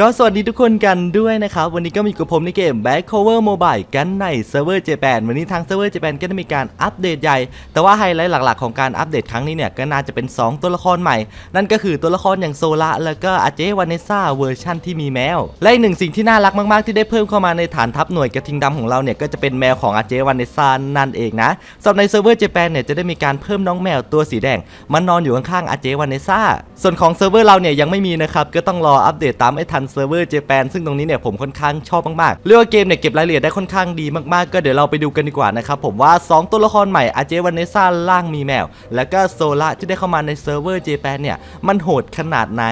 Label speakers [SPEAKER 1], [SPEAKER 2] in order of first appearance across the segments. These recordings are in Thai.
[SPEAKER 1] ก็สวัสดีทุกคนกันด้วยนะครับ วันนี้ก็มีกับผมในเกม Back Cover Mobile กันในเซิร์ฟเวอร์ Japan วันนี้ทางเซิร์ฟเวอร์ Japan ก็ได้มีการอัปเดตใหญ่ แต่ว่าไฮไลท์หลักๆของการอัปเดตครั้งนี้เนี่ย ก็น่าจะเป็น 2 ตัวละครใหม่ นั่นก็คือตัวละครอย่างโซละแล้วก็อาเจวานเนซ่าเวอร์ชั่นที่มีแมว และอีกหนึ่งสิ่งที่น่ารักมากๆ ที่ได้เพิ่มเข้ามาในฐานทัพหน่วยกระทิงดำของเราเนี่ยก็จะเป็นแมวของอาเจวานเนซ่านั่นเองนะสำหรับในเซิร์ฟเวอร์ Japan เนี่ยจะได้มีการเพิ่มน้องแมวตัวสีแดงมันนอนอยู่ข้างๆอาเจวานเนซ่าส่วนของเซิร์ฟเวอร์เราเนี่ยยังไม่มีนะครับก็ต้องรออัปเดตตามให้ทันเซิร์ฟเวอร์เจแปนซึ่งตรงนี้เนี่ยผมค่อนข้างชอบมากๆเรียกว่าเกมเนี่ยเก็บรายละเอียดได้ค่อนข้างดีมากๆ ก็เดี๋ยวเราไปดูกันดีกว่านะครับผมว่า 2 ตัวละครใหม่อาเจวันเนซ่าล่างมีแมว แล้วก็โซล่าที่ได้เข้ามาในเซิร์ฟเวอร์เจแปนเนี่ยมันโหดขนาดไหน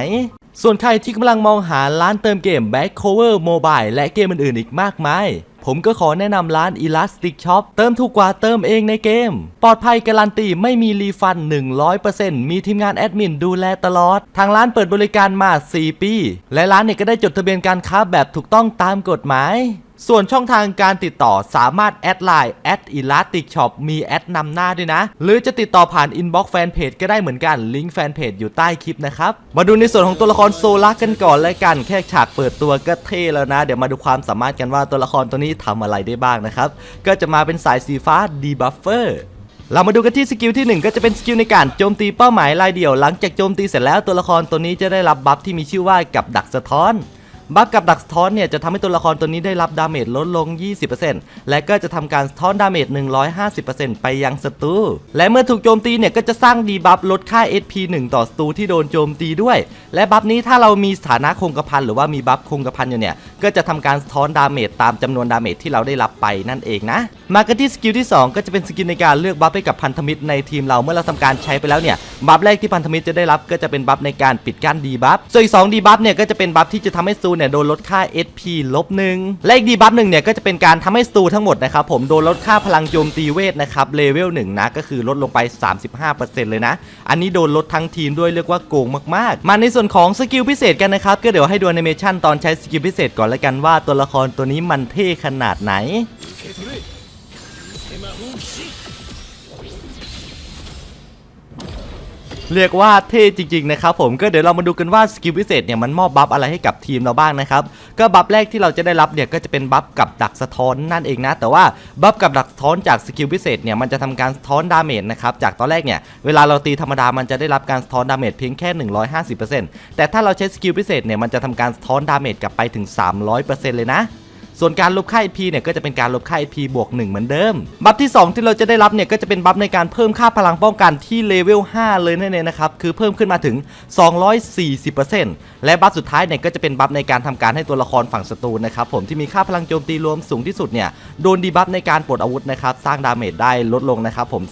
[SPEAKER 1] ส่วนใครที่กำลังมองหาร้านเติมเกม Back Cover Mobile และเกมอื่นๆอีกมากมาย ผมก็ขอแนะนำร้าน Elastic Shop เติมถูกกว่าเติมเองในเกม ปลอดภัยการันตีไม่มีรีฟัน 100%มีทีมงานแอดมินดูแลตลอด ทางร้านเปิดบริการมา 4 ปี และร้านเนี่ยก็ได้จดทะเบียนการค้าแบบถูกต้องตามกฎหมาย ส่วนช่องทางการติดต่อสามารถแอดไลน์แอดอีลาติกช็อปมีแอดนำหน้าด้วยนะ หรือจะติดต่อผ่านอินบ็อกซ์แฟนเพจก็ได้เหมือนกันลิงก์แฟนเพจอยู่ใต้คลิปนะครับ มาดูในส่วนของตัวละครโซลักกันก่อนเลยกัน แค่ฉากเปิดตัวก็เท่แล้วนะ เดี๋ยวมาดูความสามารถกันว่าตัวละครตัวนี้ทำอะไรได้บ้างนะครับ ก็จะมาเป็นสายสีฟ้าดีบัฟเฟอร์เรามาดูกันที่สกิลที่ 1 ก็จะเป็นสกิลในการโจมตีเป้าหมายรายเดี่ยว หลังจากโจมตีเสร็จแล้วตัวละครตัวนี้จะได้รับบัฟที่มีชื่อว่ากับดักสะท้อน บัฟกับดักสะท้อนเนี่ยจะทำให้ตัวละครตัวนี้ได้รับดาเมจลดลง 20%และก็จะทำการสะท้อนดาเมจ 150%ไปยังศัตรู และเมื่อถูกโจมตีเนี่ยก็จะสร้างดีบัฟลดค่า SP 1 ต่อศัตรูที่โดนโจมตีด้วย และบัฟนี้ถ้าเรามีสถานะคงกระพันหรือว่ามีบัฟคงกระพันอยู่เนี่ยก็จะทำการสะท้อนดาเมจตามจำนวนดาเมจที่เราได้รับไปนั่นเองนะ มากันที่สกิลที่ 2 ก็จะเป็นสกิลในการเลือกบัฟให้กับพันธมิตรในทีมเราเมื่อเราทำการใช้ไปแล้วเนี่ยบัฟแรกที่พันธมิตรจะได้รับก็จะเป็นบัฟในการปิดกั้นดีบัฟส่วนอีก2ดีบัฟเนี่ยก็จะเป็นบัฟที่จะทำให้สตูเนี่ยโดนลดค่า SP ลบหนึ่งและอีกดีบัฟหนึ่งเนี่ยก็จะเป็นการทำให้สตูทั้งหมดนะครับผมโดนลดค่าพลังโจมตีเวทนะครับเลเวลหนึ่งนะก็คือลดลงไป 35%เลยนะ อันนี้โดนลดทั้งทีมด้วยเรียกว่าโกงมากๆ มาในส่วนของสกิลพิเศษกันนะครับก็เดี๋ยวให้ดูแอนิเมชันตอนใช้สกิลพิเศษก่อนแล้วกันว่าตัวละครตัวนี้มันเท่ขนาดไหน เรียกว่าเท่จริงๆนะครับผมก็เดี๋ยวเรามาดูกันว่าสกิลพิเศษเนี่ยมันมอบบัฟอะไรให้กับทีมเราบ้างนะครับก็บัฟแรกที่เราจะได้รับเนี่ยก็จะเป็นบัฟกับดักสะท้อนนั่นเองนะแต่ว่าบัฟกับดักสะท้อนจากสกิลพิเศษเนี่ยมันจะทำการสะท้อนดาเมจนะครับจากตอนแรกเนี่ยเวลาเราตีธรรมดามันจะได้รับการสะท้อนดาเมจเพียงแค่ 150%แต่ถ้าเราใช้สกิลพิเศษเนี่ยมันจะทำการสะท้อนดาเมจกลับไปถึง 300%เลยนะ ส่วนการลบค่า IP เนี่ยก็จะเป็นการลบค่า IP บวก1เหมือนเดิม บัฟที่ 2 ที่เราจะได้รับเนี่ยก็จะเป็นบัฟในการเพิ่มค่าพลังป้องกันที่เลเวล5เลยนั่นเองนะครับคือเพิ่มขึ้นมาถึง 240%และบัฟสุดท้ายเนี่ยก็จะเป็นบัฟในการทำการให้ตัวละครฝั่งศัตรูนะครับผมที่มีค่าพลังโจมตีรวมสูงที่สุดเนี่ยโดนดีบัฟในการปลดอาวุธนะครับสร้างดาเมจได้ลดลงนะครับผม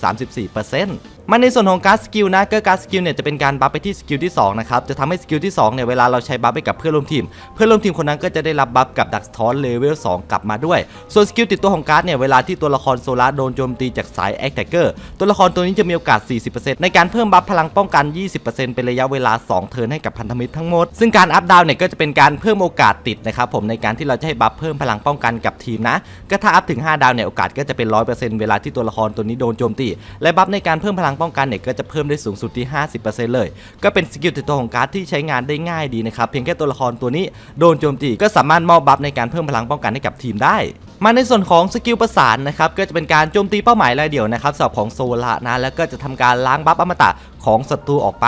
[SPEAKER 1] 34%มาในส่วนของการสกิลนะก็การสกิลเนี่ยจะเป็นการบัฟไปที่สกิลที่2นะครับจะทำให้สกิลที่2เนี่ยเวลาเราใช้บัฟไปกับเพื่อนร่วมทีม เพื่อนร่วมทีมคนนั้นก็จะได้รับบัฟกับดักทอนเลเวล2กลับมาด้วย ส่วนสกิลติดตัวของการ์ดเนี่ยเวลาที่ตัวละครโซลาร์โดนโจมตีจากสายแอคแทกเกอร์ตัวละครตัวนี้จะมีโอกาส 40%ในการเพิ่มบัฟพลังป้องกัน 20%เป็นระยะเวลา 2 เทิร์นให้กับพันธมิตรทั้งหมด ซึ่งการอัพดาวเนี่ยก็จะเป็นการเพิ่มโอกาสติดนะครับผมในการที่เราจะให้บัฟเพิ่มพลังป้องกันกับทีมนะก็ถ้าอัพถึง5ดาวเนี่ยโอกาสก็จะเป็น 100%เวลาที่ตัวละครตัวนี้โดนโจมตีและบัฟในการเพิ่มพลังป้องกันเนี่ยก็จะเพิ่มได้สูงสุดที่ 50%เลย ก็เป็นสกิลติดตัวของการ์ดที่ใช้งานได้ง่ายดีนะครับ เพียงแค่ตัวละครตัวนี้โดนโจมตีก็สามารถมอบบัฟในการเพิ่มพลังป้องกันให้กับทีมได้มาในส่วนของสกิลประสานนะครับก็จะเป็นการโจมตีเป้าหมายรายเดียวนะครับสำหรับของโซลานะแล้วก็จะทำการล้างบัฟอมตะของศัตรูออกไป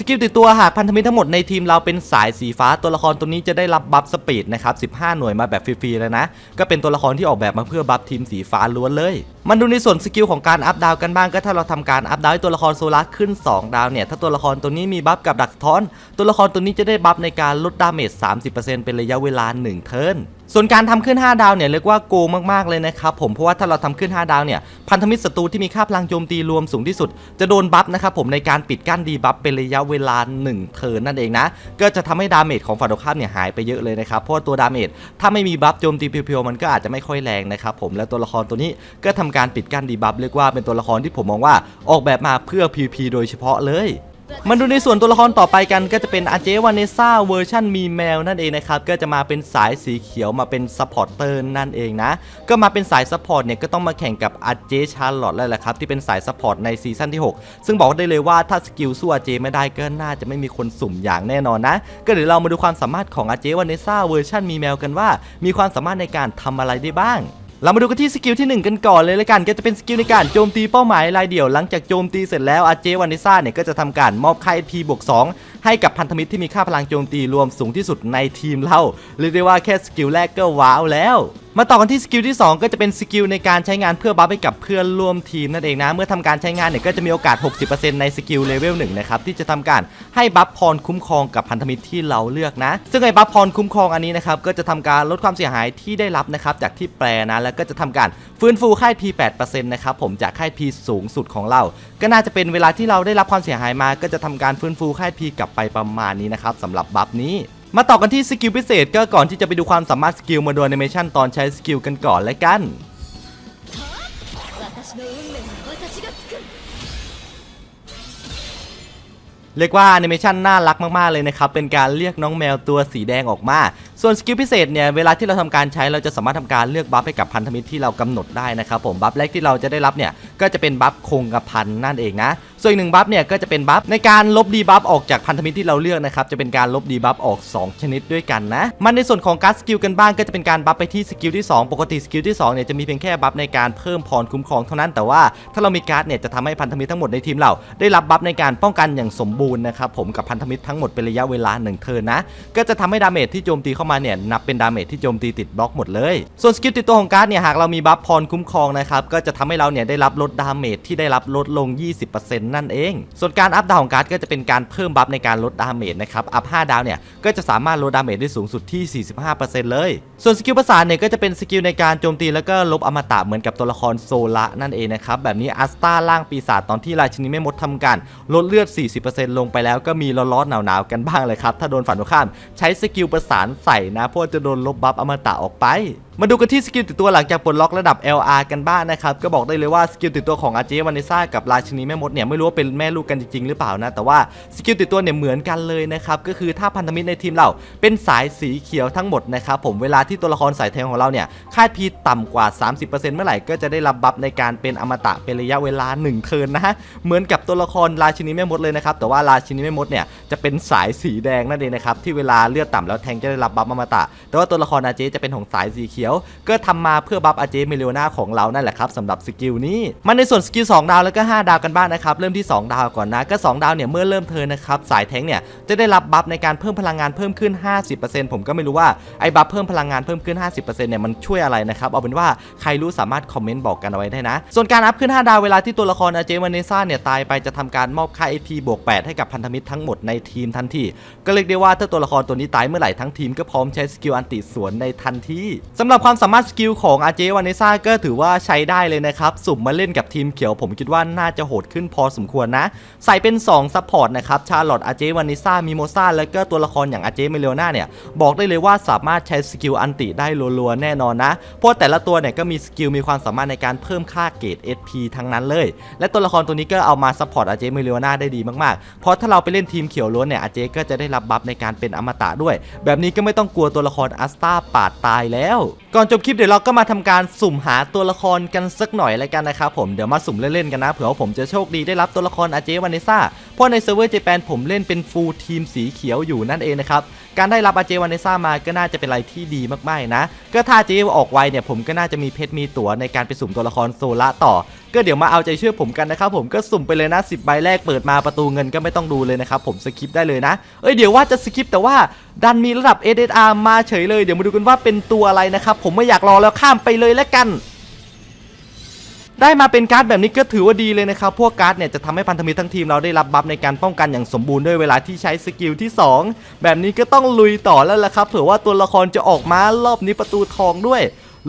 [SPEAKER 1] สกิลติดตัวหากพันธมิตรทั้งหมดในทีมเราเป็นสายสีฟ้าตัวละครตัวนี้จะได้รับบัฟสปีดนะครับ 15 หน่วยมาแบบฟรีๆเลยนะ ก็เป็นตัวละครที่ออกแบบมาเพื่อบัฟทีมสีฟ้าล้วนเลย มันดูในส่วนสกิลของการอัพดาวกันบ้างก็ถ้าเราทำการอัพดาวให้ตัวละครโซลาร์ขึ้น 2 ดาวเนี่ย ถ้าตัวละครตัวนี้มีบัฟกับดักท้อน ตัวละครตัวนี้จะได้บัฟในการลดดาเมจ 30%เป็นระยะเวลา 1 เทิร์น ส่วนการทำขึ้น 5 ดาวเนี่ยเรียกว่าโกงมากๆเลยนะครับผมเพราะว่าถ้าเราทำขึ้น 5 ดาวเนี่ยพันธมิตรศัตรูที่มีค่าพลังโจมตีรวมสูงที่สุด จะโดนบัฟนะครับผมในการปิดกั้นดีบัฟเป็นระยะเวลา 1 เทิร์นนั่นเองนะ ก็จะทำให้ดาเมจของฝ่ายตรงข้ามเนี่ยหายไปเยอะเลยนะครับเพราะตัวดาเมจถ้าไม่มีบัฟโจมตีเพียวๆมันก็อาจจะไม่ค่อยแรงนะครับผมและตัวละครตัวนี้ก็ทำการปิดกั้นดีบัฟเรียกว่าเป็นตัวละครที่ผมมองว่าออกแบบมาเพื่อ PVP โดยเฉพาะเลย มาดูในส่วนตัวละครต่อไปกันก็จะเป็นอาเจวานเนซ่าเวอร์ชันมีแมวนั่นเองนะครับ ก็จะมาเป็นสายสีเขียวมาเป็นซัพพอร์ตเตอร์นั่นเองนะ ก็มาเป็นสายซัพพอร์ตเนี่ยก็ต้องมาแข่งกับอาเจชาร์ลอตแล้วแหละครับ ที่เป็นสายซัพพอร์ตในซีซั่นที่ 6 ซึ่งบอกได้เลยว่าถ้าสกิลสู้อาเจไม่ได้ก็น่าจะไม่มีคนสุ่มอย่างแน่นอนนะ ก็เดี๋ยวเรามาดูความสามารถของอาเจวานเนซ่าเวอร์ชันมีแมวกันว่า มีความสามารถในการทำอะไรได้บ้าง เรามาดูกันที่สกิลที่ 1 กันก่อนเลยละกันก็จะเป็นสกิลในการโจมตีเป้าหมายรายเดียว หลังจากโจมตีเสร็จแล้วอาเจวานิซ่าเนี่ยก็จะทำการมอบค่า HP บวก2ให้กับพันธมิตรที่มีค่าพลังโจมตีรวมสูงที่สุดในทีมเราเรียกได้ว่าแค่สกิลแรกก็ว้าวแล้ว มาต่อกันที่สกิลที่ 2 ก็จะเป็นสกิลในการใช้งานเพื่อบัฟให้กับเพื่อนร่วมทีมนั่นเองนะ เมื่อทำการใช้งานเนี่ยก็จะมีโอกาส 60%ในสกิลเลเวล1นะครับที่จะทำการให้บัฟพรคุ้มครองกับพันธมิตรที่เราเลือกนะ ซึ่งไอ้บัฟพรคุ้มครองอันนี้นะครับก็จะทำการลดความเสียหายที่ได้รับนะครับจากที่แปลนะแล้วก็จะทำการฟื้นฟูค่าย P 8%นะครับผมจากค่าย P สูงสุดของเรา ก็น่าจะเป็นเวลาที่เราได้รับความเสียหายมา ก็จะทำการฟื้นฟูค่าย P กลับไปประมาณนี้นะครับสำหรับบัฟนี้มาต่อกันที่สกิลพิเศษก็ก่อนที่จะไปดูความสามารถสกิลมาดูแอนิเมชันตอนใช้สกิลกันก่อนเลยกัน เรียกว่าแอนิเมชันน่ารักมาก ๆ เลยนะครับ เป็นการเรียกน้องแมวตัวสีแดงออกมา ส่วนสกิลพิเศษเนี่ยเวลาที่เราทำการใช้เราจะสามารถทำการเลือกบัฟให้กับพันธมิตรที่เรากำหนดได้นะครับผมบัฟแรกที่เราจะได้รับเนี่ยก็จะเป็นบัฟคงกระพันนั่นเองนะส่วนอีกหนึ่งบัฟเนี่ยก็จะเป็นบัฟในการลบดีบัฟออกจากพันธมิตรที่เราเลือกนะครับจะเป็นการลบดีบัฟออก 2 ชนิดด้วยกันนะมันในส่วนของการสกิลกันบ้างก็จะเป็นการบัฟไปที่สกิลที่ 2 ปกติสกิลที่2เนี่ยจะมีเพียงแค่บัฟในการเพิ่มพรคุ้มครองเท่านั้นแต่ว่าถ้าเรามีการ์ดเนี่ยจะทำให้พันธมิตรทั้งหมดในทีมเราได้รับบัฟในการป้องกันอย่างสมบูรณ์นะครับผมกับพันธมิตรทั้งหมดเป็นระยะเวลา1เทิร์นนะก็จะทำให้ดาเมจที่โจมตีเข้ามาเนี่ยนับเป็นดาเมจที่โจมตีติดบล็อกหมดเลย ส่วนสกิลติดตัวของการ์ดเนี่ยหากเรามีบัฟพรคุ้มครองนะครับก็จะทำให้เราเนี่ยได้รับลดดาเมจที่ได้รับลดลง 20%นั่นเอง ส่วนการอัพดาวของการ์ดก็จะเป็นการเพิ่มบัฟในการลดดาเมจนะครับอัพ5ดาวเนี่ยก็จะสามารถลดดาเมจได้สูงสุดที่ 45%เลย ส่วนสกิลประสานเนี่ยก็จะเป็นสกิลในการโจมตีแล้วก็ลบอมตะเหมือนกับตัวละครโซละนั่นเองนะครับแบบนี้อัสตาล่างปีศาจตอนที่ราชินีแม่มดทำการลดเลือด 40%ลงไปแล้วก็มีร้อนๆหนาวๆกันบ้างเลยครับถ้าโดนฝั่งตรงข้ามใช้สกิลประสานใส่นะเพราะว่าจะโดนลบบัฟอมตะออกไป มาดูกันที่สกิลติดตัวหลังจากปลดล็อกระดับ LR กันบ้างนะครับ ก็บอกได้เลยว่าสกิลติดตัวของอาเจวานิซ่ากับราชินีแม่มดเนี่ยไม่รู้ว่าเป็นแม่ลูกกันจริงๆหรือเปล่านะ แต่ว่าสกิลติดตัวเนี่ยเหมือนกันเลยนะครับก็คือถ้าพันธมิตรในทีมเราเป็นสายสีเขียวทั้งหมดนะครับผมเวลาที่ตัวละครสายแทงของเราเนี่ยค่าพีต่ำกว่า 30%เมื่อไหร่ก็จะได้รับบัฟในการเป็นอมตะเป็นระยะเวลา1เทิร์นนะฮะเหมือนกับตัวละครราชินีแม่มดเลยนะครับแต่ว่าราชินีแม่มดเนี่ยจะเป็นสายสีแดงนั่นเองนะครับที่เวลาเลือดต่ำแล้วแทงจะได้รับบัฟอมตะ แต่ว่าตัวละครอาเจจะเป็นของสายสีเขียว ก็ทำมาเพื่อบัฟอาเจเมเลโอนาของเรานั่นแหละครับสำหรับสกิลนี้มันในส่วนสกิล2ดาวแล้วก็ 5 ดาวกันบ้างนะครับเริ่มที่ 2 ดาวก่อนนะก็ 2 ดาวเนี่ยเมื่อเริ่มเทินนะครับสายแทงเนี่ยจะได้รับบัฟในการเพิ่มพลังงานเพิ่มขึ้น 50%ผมก็ไม่รู้ว่าไอ้บัฟเพิ่มพลังงานเพิ่มขึ้น 50%เนี่ยมันช่วยอะไรนะครับเอาเป็นว่าใครรู้สามารถคอมเมนต์บอกกันเอาไว้ได้นะ ส่วนการอัพขึ้น 5 ดาวเวลาที่ตัวละครอาเจวาเนซ่าเนี่ยตายไปจะทำการมอบค่า AP บวก8ให้กับพันธมิตรทั้งหมดในทีมทันทีก็เรียกได้ว่าถ้าตัวละครตัวนี้ตายเมื่อไหร่ทั้งทีมก็พร้อมใช้สกิลอันติสวนในทันทีสำหรับความสามารถสกิลของอาเจวาเนซ่าก็ถือว่าใช้ได้เลยนะครับ สุ่มมาเล่นกับทีมเขียวผมคิดว่าน่าจะโหดขึ้นพอสมควรนะ ใส่เป็น 2 ซัพพอร์ตนะครับชาร์ลอตอาเจวานิซ่ามิโมซาแล้วก็ตัวละครอย่างอาเจเมเลโอนาเนี่ยบอกได้เลยว่าสามารถใช้สกิลอันติได้รัวๆแน่นอนนะเพราะแต่ละตัวเนี่ยก็มีสกิลมีความสามารถในการเพิ่มค่าเกรด SP ทั้งนั้นเลย และตัวละครตัวนี้ก็เอามาซัพพอร์ตอาเจเมเลโอนาได้ดีมากๆ เพราะถ้าเราไปเล่นทีมเขียวล้วนเนี่ยอาเจก็จะได้รับบัฟในการเป็นอมตะด้วย แบบนี้ก็ไม่ต้องกลัวตัวละครอัสตาปาดตายแล้ว ก่อนจบคลิปเดี๋ยวเราก็มาทำการสุ่มหาตัวละครกันสักหน่อยแล้วกันนะครับผมเดี๋ยวมาสุ่มเล่นๆกันนะเผื่อผมจะโชคดีได้รับตัวละครอาเจวานิซ่าเพราะในเซิร์ฟเวอร์เจแปนผมเล่นเป็นฟูลทีมสีเขียวอยู่นั่นเองนะครับการได้รับอาเจวานิซ่ามาก็น่าจะเป็นอะไรที่ดีมากๆนะ ก็ถ้าเจออกไวเนี่ยผมก็น่าจะมีเพชรมีตั๋วในการไปสุ่มตัวละครโซละต่อ ก็เดี๋ยวมาเอาใจช่วยผมกันนะครับผมก็สุ่มไปเลยนะ10ใบแรกเปิดมาประตูเงินก็ไม่ต้องดูเลยนะครับผมสคิปได้เลยนะเอ้ยเดี๋ยวว่าจะสคิปแต่ว่าดันมีระดับ SSR มาเฉยเลย เดี๋ยวมาดูกันว่าเป็นตัวอะไรนะครับ ผมไม่อยากรอแล้วข้ามไปเลยแล้วกัน ได้มาเป็นการ์ดแบบนี้ก็ถือว่าดีเลยนะครับ พวกการ์ดเนี่ยจะทำให้พันธมิตรทั้งทีมเราได้รับบัฟในการป้องกันอย่างสมบูรณ์ด้วยเวลาที่ใช้สกิลที่ 2 แบบนี้ก็ต้องลุยต่อแล้วล่ะครับ เผื่อว่าตัวละครจะออกมารอบนี้ประตูทองด้วย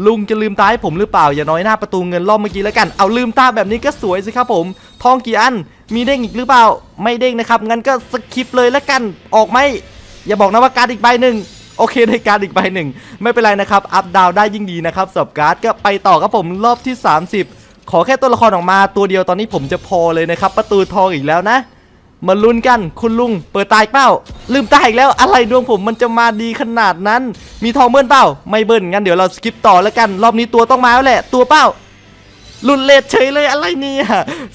[SPEAKER 1] ลุงจะลืมตาให้ผมหรือเปล่า อย่าน้อยหน้าประตูเงินรอบเมื่อกี้แล้วกัน เอาลืมตาแบบนี้ก็สวยสิครับผม ทองกี่อัน มีเด้งอีกหรือเปล่า ไม่เด้งนะครับ งั้นก็สคิปเลยแล้วกัน ออกไหม อย่าบอกนะว่าการ์ดอีกใบหนึ่ง โอเคได้การอีกใบหนึ่ง ไม่เป็นไรนะครับ อัพดาวได้ยิ่งดีนะครับสำหรับการ์ดก็ไปต่อครับผมรอบที่ 30 ขอแค่ตัวละครออกมาตัวเดียวตอนนี้ผมจะพอเลยนะครับประตูทองอีกแล้วนะมาลุ้นกันคุณลุง เปิดตายเป้า ลืมตาอีกแล้วอะไรดวงผมมันจะมาดีขนาดนั้น มีทองเบิ้ลเป้า ไม่เบิ้ลงั้นเดี๋ยวเราสกิปต่อแล้วกัน รอบนี้ตัวต้องมาแล้วแหละ ตัวเป้าลุนเลดเฉยเลยอะไรเนี่ย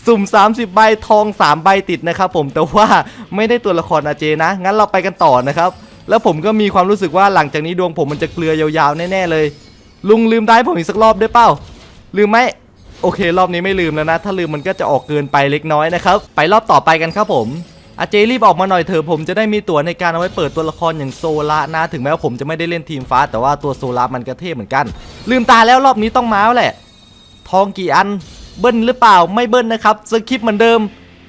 [SPEAKER 1] สุ่ม 30 ใบทอง 3 ใบติดนะครับผมแต่ว่าไม่ได้ตัวละครอาเจนะ งั้นเราไปกันต่อนะครับ แล้วผมก็มีความรู้สึกว่าหลังจากนี้ดวงผมมันจะเกลือยาวๆแน่ๆเลย ลุงลืมได้ผมอีกสักรอบได้เปล่าลืมไหมโอเค รอบนี้ไม่ลืมแล้วนะ ถ้าลืมมันก็จะออกเกินไปเล็กน้อยนะครับ ไปรอบต่อไปกันครับผมอาเจรีบออกมาหน่อยเถอะผมจะได้มีตั๋วในการเอาไว้เปิดตัวละครอย่างโซละนะ ถึงแม้ว่าผมจะไม่ได้เล่นทีมฟ้า แต่ว่าตัวโซละมันก็เท่เหมือนกัน ลืมตาแล้วรอบนี้ต้องมาแล้วแหละ ทองกี่อันเบิ้ลหรือเปล่าไม่เบิ้ลนะครับสคริปต์เหมือนเดิม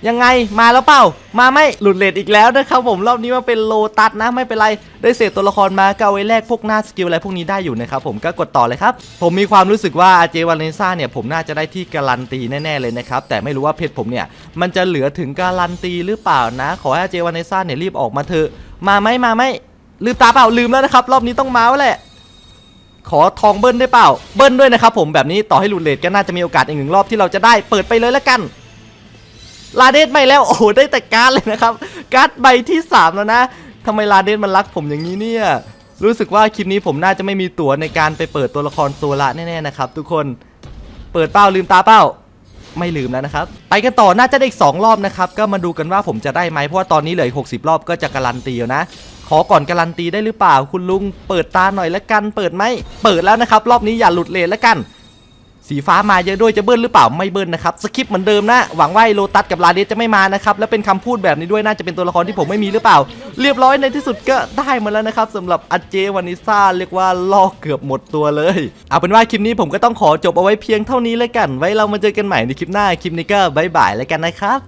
[SPEAKER 1] ยังไงมาแล้วเปล่า มาไม่หลุดเลทอีกแล้วนะครับผมรอบนี้มาเป็นโลตัสนะไม่เป็นไร ได้เศษตัวละครมาก็เอาไว้แลกพวกหน้าสกิลอะไรพวกนี้ได้อยู่นะครับผมก็กดต่อเลยครับ ผมมีความรู้สึกว่าอาเจวาเลนซ่าเนี่ยผมน่าจะได้ที่การันตีแน่ ๆ เลยนะครับ แต่ไม่รู้ว่าเพชรผมเนี่ยมันจะเหลือถึงการันตีหรือเปล่านะ ขอให้อาเจวาเลนซ่าเนี่ยรีบออกมาเถอะมาไหมมาไหมลืมตาเปล่าลืมแล้วนะครับ รอบนี้ต้องมาแล้วแหละขอทองเบิ้ลได้เปล่าเบิ้ลด้วยนะครับผมแบบนี้ต่อให้หลุดเลทก็น่าจะมีโอกาสอีกหนึ่งรอบที่เราจะได้เปิดไปเลยแล้วกัน ลาเดสไม่แล้วโอ้โหได้แต่การ์ดเลยนะครับ การ์ดใบที่ 3 แล้วนะทำไมลาเดสมันรักผมอย่างนี้เนี่ย รู้สึกว่าคลิปนี้ผมน่าจะไม่มีตั๋วในการไปเปิดตัวละครโซละแน่ๆนะครับทุกคนเปิดเป้าลืมตาเป้าไม่ลืมแล้วนะครับ ไปกันต่อน่าจะได้อีก 2 รอบนะครับ ก็มาดูกันว่าผมจะได้ไหมเพราะว่าตอนนี้เหลืออีก60 รอบก็จะการันตีแล้วนะ ขอก่อนการันตีได้หรือเปล่า คุณลุง เปิดตาหน่อยละกัน เปิดไหม เปิดแล้วนะครับ รอบนี้อย่าหลุดเลนละกัน สีฟ้ามาเยอะด้วยจะเบิ้ลหรือเปล่าไม่เบิ้ลนะครับสคริปต์เหมือนเดิมนะ หวังว่าโลตัสกับลาเดสจะไม่มานะครับแล้วเป็นคำพูดแบบนี้ด้วยน่าจะเป็นตัวละครที่ผมไม่มีหรือเปล่า เรียบร้อยในที่สุดก็ได้มาแล้วนะครับสำหรับอเจวานิซ่าเรียกว่าลอกเกือบหมดตัวเลยเอาเป็นว่าคลิปนี้ผมก็ต้องขอจบเอาไว้เพียงเท่านี้เลยกัน ไว้เรามาเจอกันใหม่ในคลิปหน้าคลิปนี้ก็บายบายแล้วกันนะครับ